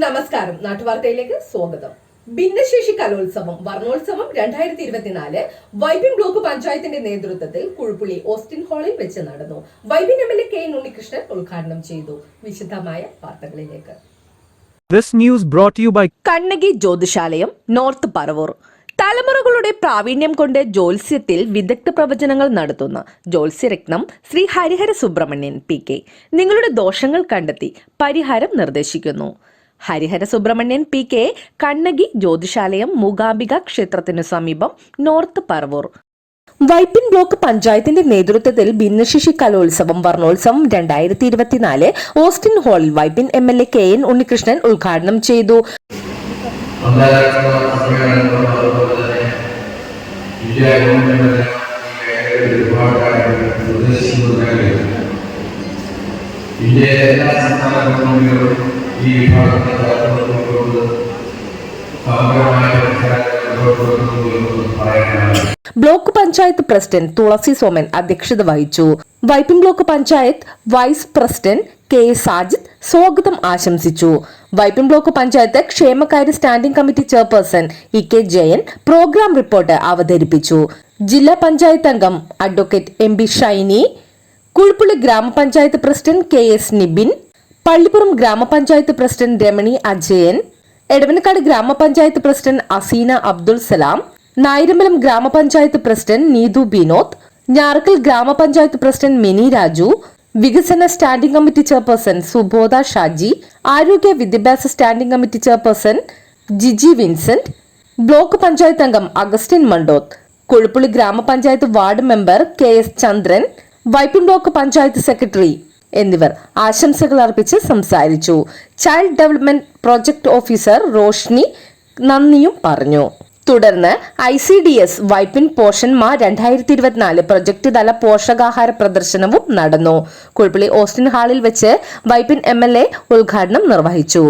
നമസ്കാരം. നാട്ടുവാർത്തയിലേക്ക് സ്വാഗതം. ഭിന്നശേഷി കലോത്സവം വർണോത്സവം രണ്ടായിരത്തി ഇരുപത്തിനാല് വൈബിൻ ബ്ലോക്ക് പഞ്ചായത്തിന്റെ നേതൃത്വത്തിൽ കുഴുപ്പുള്ളി ഓസ്റ്റിൻ ഹാളിൽ വെച്ച് നടന്നു. Vypin M L A K N Unnikrishnan ഉദ്ഘാടനം ചെയ്തു. വിശദമായ വാർത്തകളിലേക്ക്. This news brought to you by Kannaki Jyothishalayam north Paravur. തലമുറകളുടെ പ്രാവീണ്യം കൊണ്ട് ജ്യോത്സ്യത്തിൽ വിദഗ്ധ പ്രവചനങ്ങൾ നടത്തുന്ന ജ്യോത്സ്യരത്നം ശ്രീ ഹരിഹര സുബ്രഹ്മണ്യൻ പി കെ. നിങ്ങളുടെ ദോഷങ്ങൾ കണ്ടെത്തി പരിഹാരം നിർദ്ദേശിക്കുന്നു. ഹരിഹര സുബ്രഹ്മണ്യൻ പി കെ കണ്ണകി ജ്യോതിശാലയം മൂകാംബിക ക്ഷേത്രത്തിനു സമീപം നോർത്ത് പറവൂർ. വൈപ്പിൻ ബ്ലോക്ക് പഞ്ചായത്തിന്റെ നേതൃത്വത്തിൽ ഭിന്നശേഷി കലോത്സവം വർണോത്സവം രണ്ടായിരത്തി ഇരുപത്തിനാല് ഓസ്റ്റിൻ ഹാളിൽ Vypin M L A K N Unnikrishnan ഉദ്ഘാടനം ചെയ്തു. ഒരുപാട് ഇന്ത്യയിലെ എല്ലാ സംസ്ഥാന ഗവൺമെന്റുകളും ഈ വിഭാഗത്തെ താല്പര്യപ്പെടുന്നത് സമഗ്രമായ പരിഹാരങ്ങൾ മുന്നോട്ട് വെക്കുന്നു എന്ന് ബ്ലോക്ക് പഞ്ചായത്ത് പ്രസിഡന്റ് തുളസി സോമൻ അധ്യക്ഷത വഹിച്ചു. Vypin block panchayat vice president K Sajith സ്വാഗതം ആശംസിച്ചു. വൈപ്പിൻ ബ്ലോക്ക് പഞ്ചായത്ത് ക്ഷേമകാര്യ standing committee chairperson E K Jayan programme report അവതരിപ്പിച്ചു. ജില്ലാ പഞ്ചായത്ത് അംഗം advocate M B Shiny Kuzhuppilly ഗ്രാമപഞ്ചായത്ത് president K S Nibin Pallippuram ഗ്രാമപഞ്ചായത്ത് പ്രസിഡന്റ് രമണി അജയൻ എടവനക്കാട് ഗ്രാമപഞ്ചായത്ത് പ്രസിഡന്റ് അസീന അബ്ദുൾ സലാം നായിരമ്പലം ഗ്രാമപഞ്ചായത്ത് പ്രസിഡന്റ് നീതു ബിനോദ് ഞാറക്കൽ ഗ്രാമപഞ്ചായത്ത് പ്രസിഡന്റ് മിനി രാജു വികസന standing committee chairperson Subodha Shaji ആരോഗ്യ വിദ്യാഭ്യാസ standing committee chairperson Jiji Vincent block panchayat അംഗം അഗസ്റ്റിൻ മണ്ടോത്ത് കൊഴുപ്പുള്ളി ഗ്രാമപഞ്ചായത്ത് ward member K S Chandran Vypin block panchayat secretary എന്നിവർ ആശംസകൾ അർപ്പിച്ച് സംസാരിച്ചു. Child development project officer Roshni നന്ദിയും പറഞ്ഞു. തുടർന്ന് I C D S Vypin പോഷന്മാർ രണ്ടായിരത്തി ഇരുപത്തിനാല് പ്രൊജക്ട് തല പോഷകാഹാര പ്രദർശനവും നടന്നു. കുഴപ്പള്ളി ഓസ്റ്റിൻ ഹാളിൽ വെച്ച് വൈപ്പിൻ എം എൽ എ ഉദ്ഘാടനം നിർവഹിച്ചു.